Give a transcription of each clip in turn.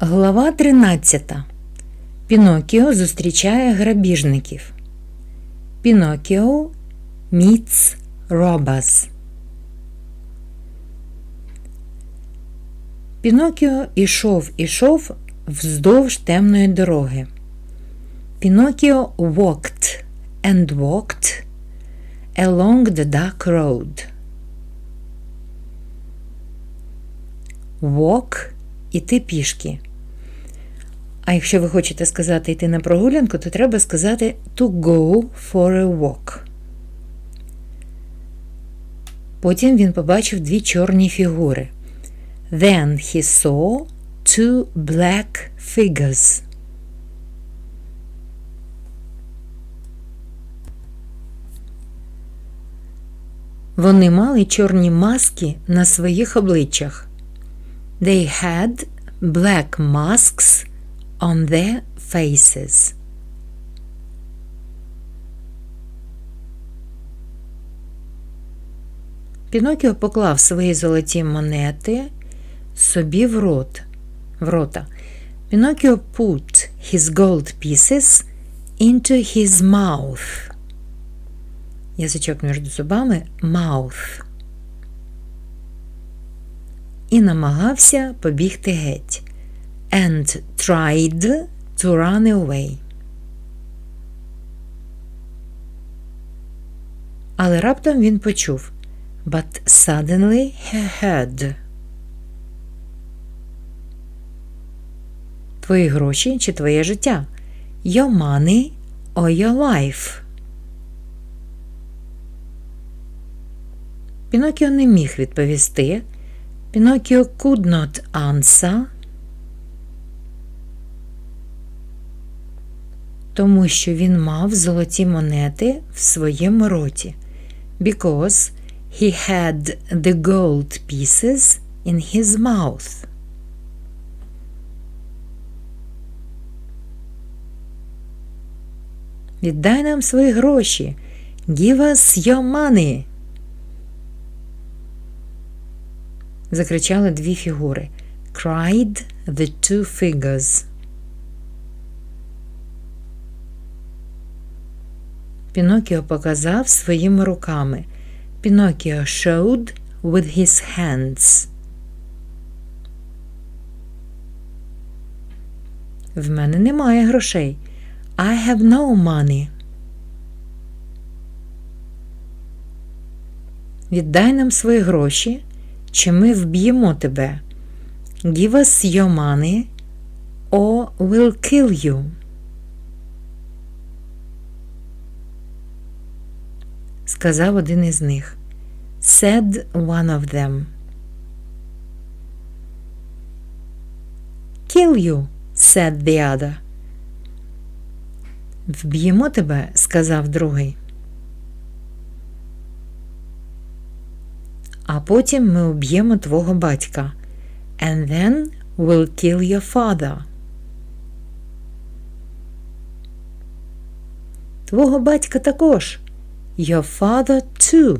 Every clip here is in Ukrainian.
Глава 13. Пінокіо зустрічає грабіжників. Пінокіо meets robbers. Пінокіо ішов ішов вздовж темної дороги. Пінокіо walked and walked along the dark road. Walk – іти пішки. А якщо ви хочете сказати йти на прогулянку, то треба сказати to go for a walk. Потім він побачив дві чорні фігури. Then he saw two black figures. Вони мали чорні маски на своїх обличчях. They had black masks on their faces. Пінокіо поклав свої золоті монети собі в рот. В рота. Пінокіо put his gold pieces into his mouth. Язичок між зубами mouth. І намагався побігти геть. And tried to run away. Але раптом він почув. But suddenly he heard. Твої гроші чи твоє життя? Your money or your life? Пінокіо не міг відповісти. Пінокіо could not answer, тому що він мав золоті монети в своєму роті. Because he had the gold pieces in his mouth. Віддай нам свої гроші. Give us your money. Закричали дві фігури. Cried the two figures. Пінокіо показав своїми руками. Пінокіо showed with his hands. В мене немає грошей. I have no money. Віддай нам свої гроші, чи ми вб'ємо тебе. Give us your money or we'll kill you. Сказав один із них. Said one of them. Kill you, said the other. Вб'ємо тебе, сказав другий. Потім ми уб'ємо твого батька. And then we'll kill your father. Твого батька також. Your father too.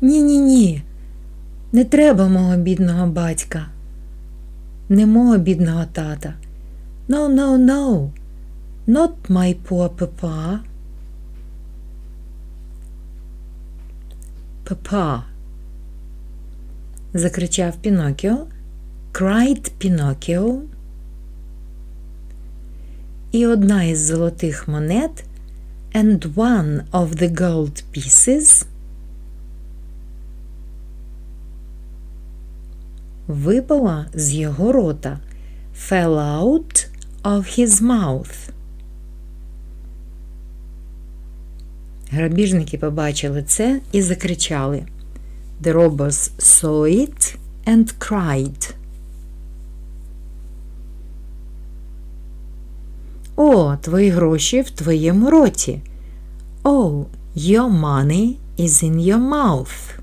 Ні-ні-ні. Не треба мого бідного батька. Не мого бідного тата. No, no, no. Not my poor papa. Папа. Закричав Пінокіо. Cried Пінокіо. І одна із золотих монет and one of the gold pieces випала з його рота. Fell out of his mouth. Грабіжники побачили це і закричали. The robbers saw it and cried. О, твої гроші в твоєму роті. Oh, your money is in your mouth.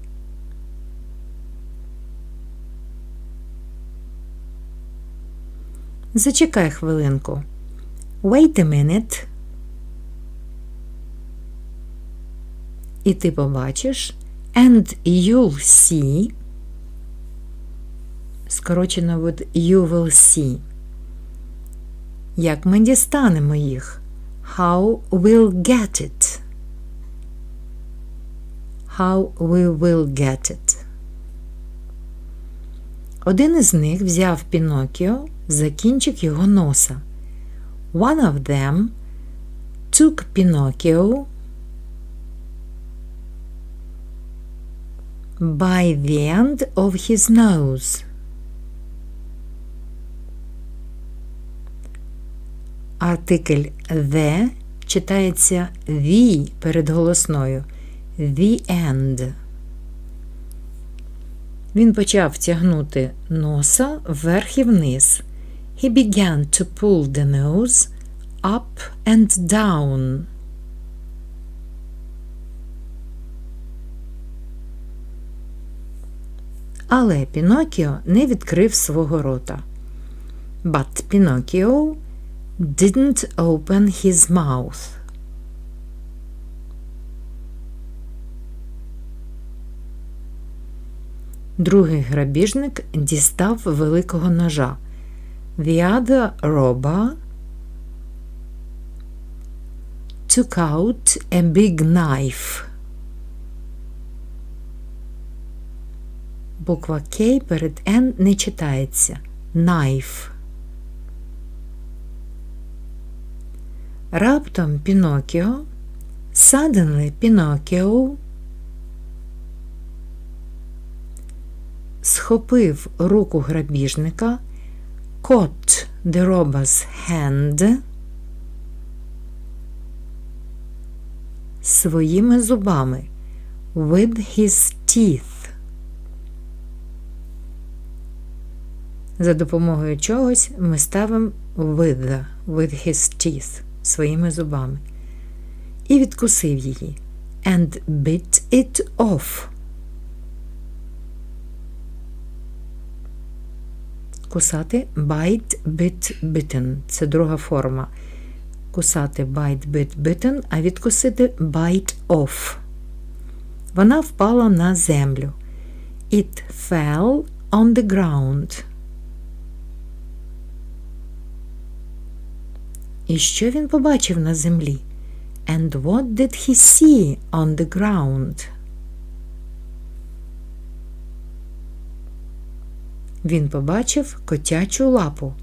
Зачекай хвилинку. Wait a minute. І ти побачиш and you'll see скорочено від you will see. Як ми дістанемо їх? How we'll get it. How we will get it. Один із них взяв Пінокіо за кінчик його носа. One of them took Pinocchio by the end of his nose. Артикль the читається the перед голосною. The end. Він почав тягнути носа вверх і вниз. He began to pull the nose up and down. Але Пінокіо не відкрив свого рота. But Pinocchio didn't open his mouth. Другий грабіжник дістав великого ножа. The other robber took out a big knife. Буква К перед Н не читається. Knife. Раптом Пінокіо, suddenly Пінокіо схопив руку грабіжника, caught the robber's hand своїми зубами with his teeth. За допомогою чогось ми ставимо with, with his teeth своїми зубами. І відкусив її. And bit it off. Кусати bite, bit, bitten. Це друга форма. Кусати bite, bit, bitten, а відкусити bite off. Вона впала на землю. It fell on the ground. І що він побачив на землі? And what did he see on the ground? Він побачив котячу лапу.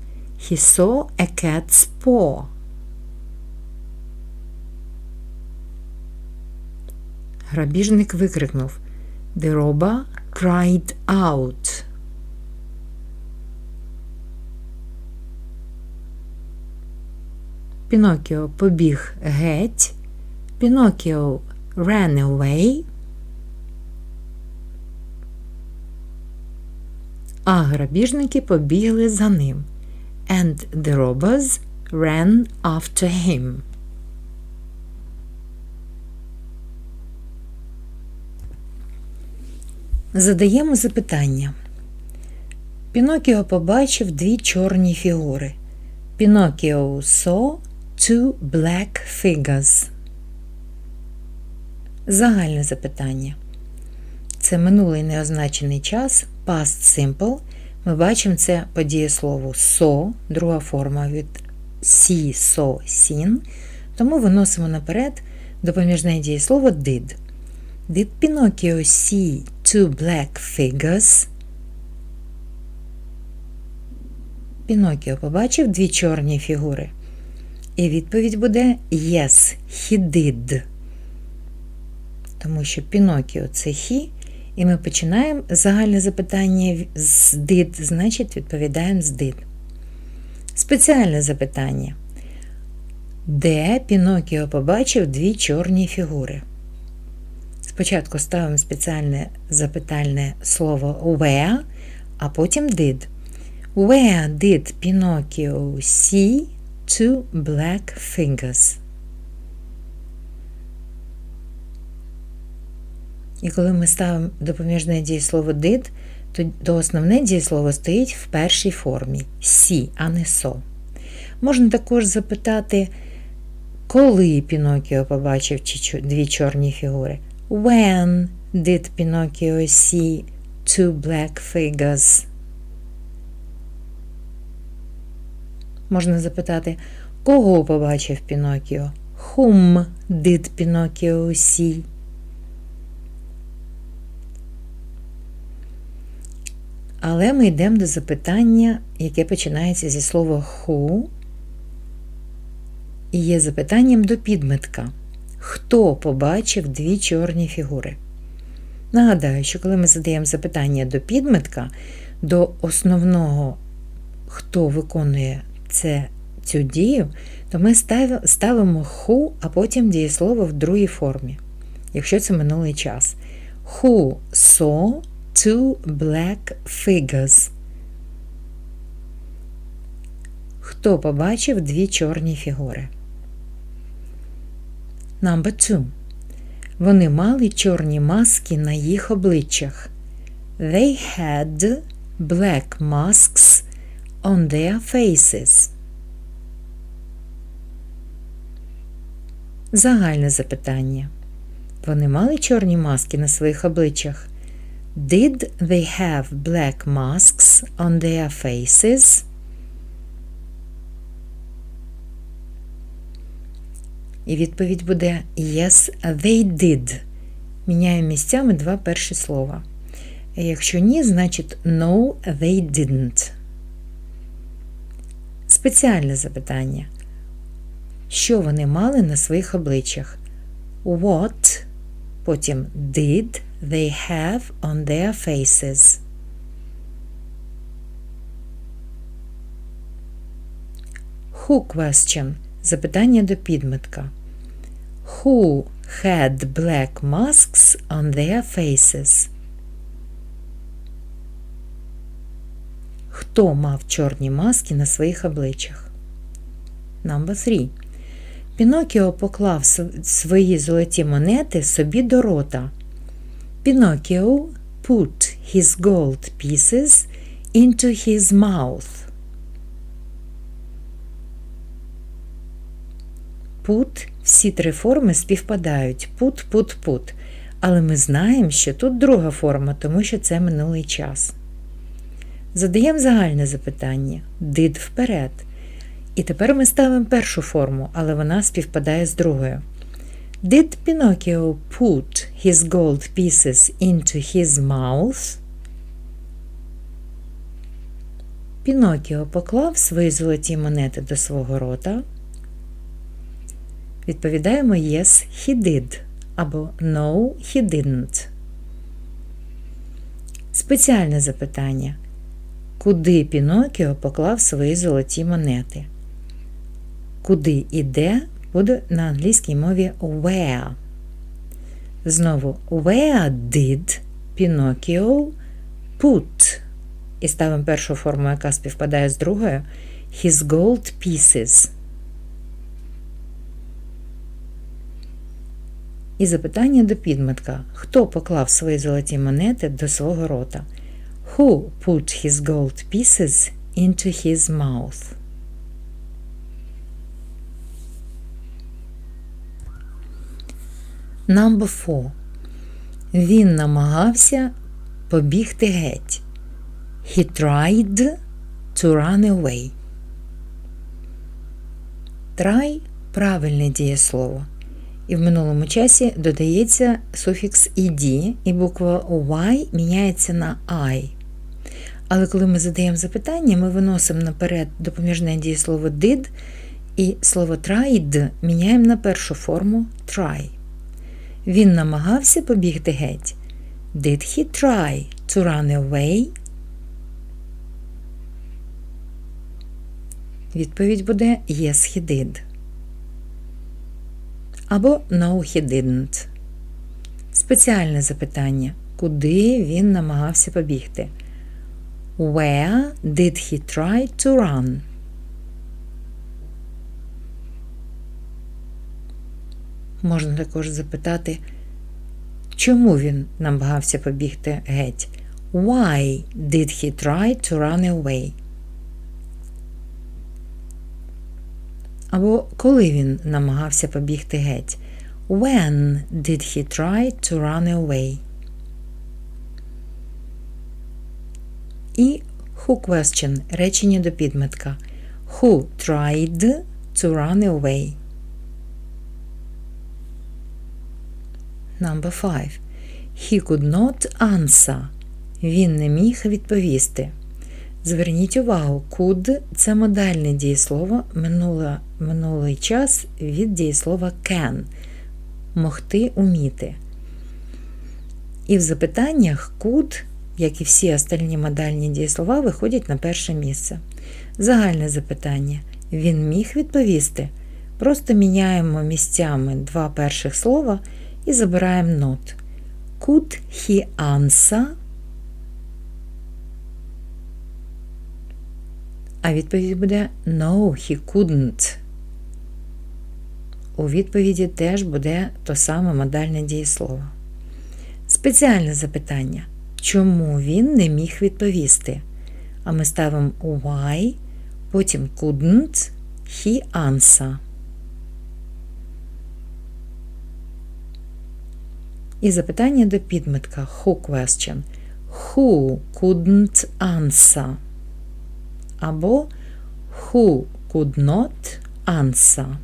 He saw a cat's paw. Грабіжник викрикнув. The robber cried out. Пінокіо побіг геть. Пінокіо ran away. А грабіжники побігли за ним. And the robbers ran after him. Задаємо запитання. Пінокіо побачив дві чорні фігури. Пінокіо saw two black figures. Загальне запитання. Це минулий неозначений час, past simple. Ми бачимо це по дієслову so, друга форма від see, saw, seen. Тому виносимо наперед допоміжне дієслово did. Did Pinocchio see two black figures? Пінокіо побачив дві чорні фігури. І відповідь буде Yes, he did. Тому що Пінокіо це he, і ми починаємо загальне запитання з did, значить відповідаємо з did. Спеціальне запитання. Де Пінокіо побачив дві чорні фігури? Спочатку ставимо спеціальне запитальне слово where, а потім did. Where did Pinocchio see two black fingers? І коли ми ставимо допоміжне дієслово did, то, то основне дієслово стоїть в першій формі see, а не so. Можна також запитати, коли Пінокіо побачив дві чорні фігури. When did Pinocchio see two black figures? Можна запитати, кого побачив Пінокіо? Whom did Pinocchio see? Але ми йдемо до запитання, яке починається зі слова who і є запитанням до підметка. Хто побачив дві чорні фігури? Нагадаю, що коли ми задаємо запитання до підметка, до основного, хто виконує це, цю дію, то ми ставимо who, а потім дієслово в другій формі, якщо це минулий час. Who saw two black figures? Хто побачив дві чорні фігури? Number two. Вони мали чорні маски на їх обличчях. They had black masks on their faces. Загальне запитання. Вони мали чорні маски на своїх обличчях? Did they have black masks on their faces? І відповідь буде Yes, they did. Міняємо місцями два перші слова. Якщо ні, значить No, they didn't. Спеціальне запитання. Що вони мали на своїх обличчях? What, потім did they have on their faces? Who question? Запитання до підметка. Who had black masks on their faces? Хто мав чорні маски на своїх обличчях? Number 3. Пінокіо поклав свої золоті монети собі до рота. Пінокіо put his gold pieces into his mouth. Put всі три форми співпадають. Put, put, put. Але ми знаємо, що тут друга форма, тому що це минулий час. Задаємо загальне запитання. Did вперед. І тепер ми ставимо першу форму, але вона співпадає з другою. Did Pinocchio put his gold pieces into his mouth? Пінокіо поклав свої золоті монети до свого рота. Відповідаємо Yes, he did або No, he didn't. Спеціальне запитання. Куди Пінокіо поклав свої золоті монети? Куди і де буде на англійській мові where. Знову where did Pinocchio put? І ставимо першу форму, яка співпадає з другою. His gold pieces. І запитання до підметка. Хто поклав свої золоті монети до свого рота? Who put his gold pieces into his mouth? Number four. Він намагався побігти геть. He tried to run away. Try правильне дієслово. І в минулому часі додається суфікс «ed», і буква Y міняється на I. Але коли ми задаємо запитання, ми виносимо наперед допоміжне дієслово did, і слово tried міняємо на першу форму try. Він намагався побігти геть. Did he try to run away? Відповідь буде Yes, he did. Або No, he didn't. Спеціальне запитання. Куди він намагався побігти? Where did he try to run? Можна також запитати, чому він намагався побігти геть? Why did he try to run away? Або коли він намагався побігти геть? When did he try to run away? І who question речення до підметка. Who tried to run away? Number five. He could not answer. Він не міг відповісти. Зверніть увагу, could – це модальне дієслово минуло, минулий час від дієслова can могти уміти. І в запитаннях could, як і всі остальні модальні дієслова, виходять на перше місце. Загальне запитання. Він міг відповісти. Просто міняємо місцями два перших слова і забираємо not. Could he answer? А відповідь буде No, he couldn't. У відповіді теж буде то саме модальне дієслово. Спеціальне запитання. Чому він не міг відповісти? А ми ставимо why, потім couldn't, he answer. І запитання до підметка who question. Who couldn't answer? Або who could not answer.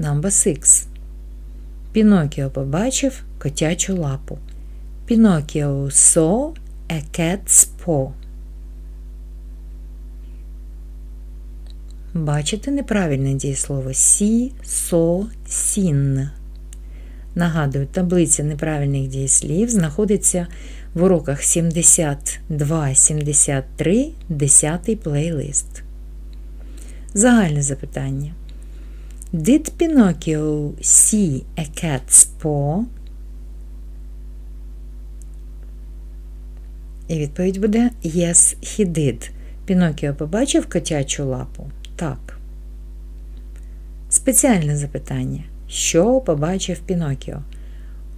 Number 6. Пінокіо побачив котячу лапу. Пінокіо saw a. Бачите неправильне дієслово сі, со, сін. Нагадую, таблиця неправильних дієслів знаходиться в уроках 72-73, 10 плейлист. Загальне запитання. Did Pinocchio see a cat's paw? І відповідь буде Yes, he did. Пінокіо побачив котячу лапу? Так. Спеціальне запитання. Що побачив Пінокіо?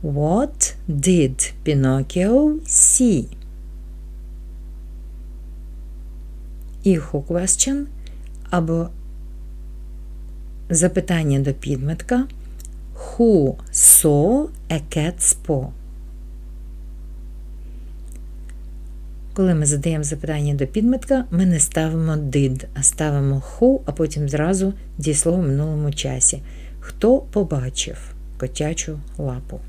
What did Pinocchio see? І who question або запитання до підметка Who saw a cat's paw? Коли ми задаємо запитання до підметка, ми не ставимо did, а ставимо who, а потім зразу дієслово в минулому часі. Хто побачив котячу лапу?